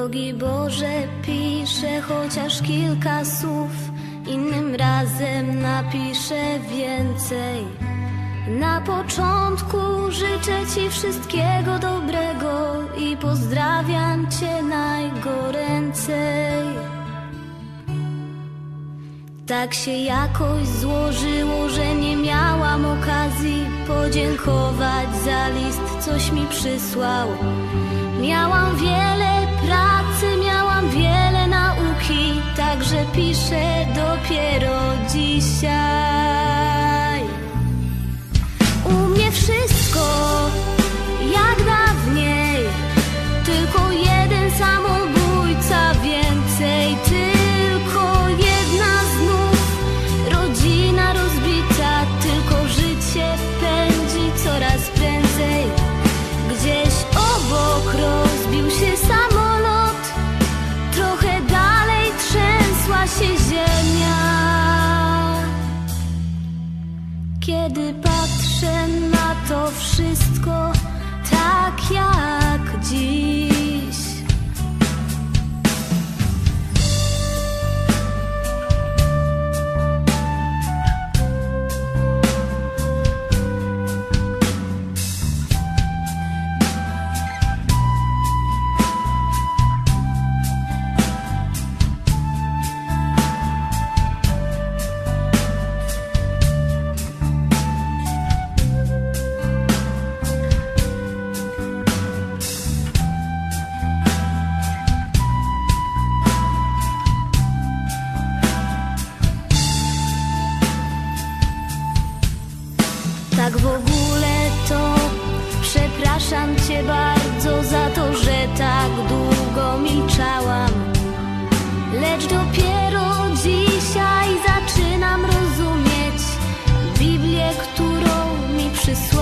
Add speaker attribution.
Speaker 1: Drogi Boże, piszę chociaż kilka słów, innym razem napiszę więcej. Na początku życzę Ci wszystkiego dobrego i pozdrawiam Cię najgoręcej. Tak się jakoś złożyło, że nie miałam okazji podziękować za list, coś mi przysłał. Miałam wiele Kiedy patrzę na to wszystko tak jak dziś. Tak w ogóle to przepraszam Cię bardzo za to, że tak długo milczałam. Lecz dopiero dzisiaj zaczynam rozumieć Biblię, którą mi przysłałeś.